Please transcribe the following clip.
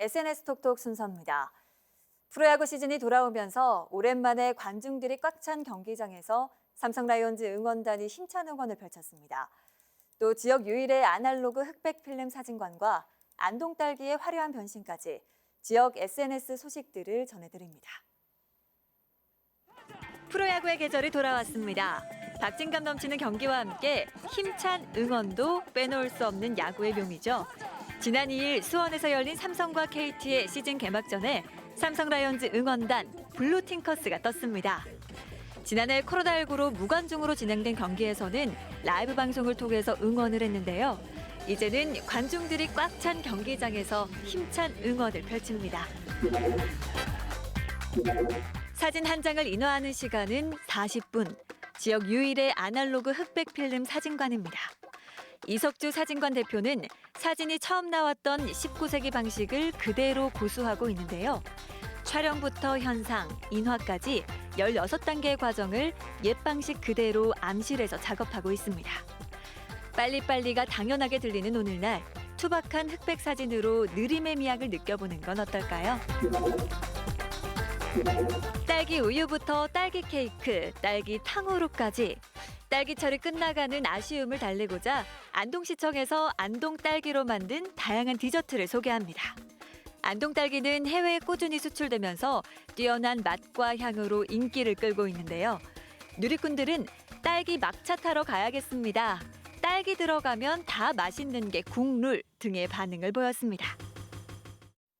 SNS 톡톡 순서입니다. 프로야구 시즌이 돌아오면서 오랜만에 관중들이 꽉 찬 경기장에서 삼성 라이온즈 응원단이 힘찬 응원을 펼쳤습니다. 또 지역 유일의 아날로그 흑백 필름 사진관과 안동 딸기의 화려한 변신까지 지역 SNS 소식들을 전해드립니다. 프로야구의 계절이 돌아왔습니다. 박진감 넘치는 경기와 함께 힘찬 응원도 빼놓을 수 없는 야구의 묘미죠. 지난 2일 수원에서 열린 삼성과 KT의 시즌 개막전에 삼성 라이온즈 응원단 블루팅커스가 떴습니다. 지난해 코로나19로 무관중으로 진행된 경기에서는 라이브 방송을 통해서 응원을 했는데요. 이제는 관중들이 꽉 찬 경기장에서 힘찬 응원을 펼칩니다. 사진 한 장을 인화하는 시간은 40분. 지역 유일의 아날로그 흑백 필름 사진관입니다. 이석주 사진관 대표는 사진이 처음 나왔던 19세기 방식을 그대로 고수하고 있는데요. 촬영부터 현상, 인화까지 16단계의 과정을 옛 방식 그대로 암실에서 작업하고 있습니다. 빨리빨리가 당연하게 들리는 오늘날 투박한 흑백 사진으로 느림의 미학을 느껴보는 건 어떨까요? 딸기 우유부터 딸기 케이크, 딸기 탕후루까지 딸기철이 끝나가는 아쉬움을 달래고자 안동시청에서 안동 딸기로 만든 다양한 디저트를 소개합니다. 안동 딸기는 해외에 꾸준히 수출되면서 뛰어난 맛과 향으로 인기를 끌고 있는데요. 누리꾼들은 딸기 막차 타러 가야겠습니다. 딸기 들어가면 다 맛있는 게 국룰 등의 반응을 보였습니다.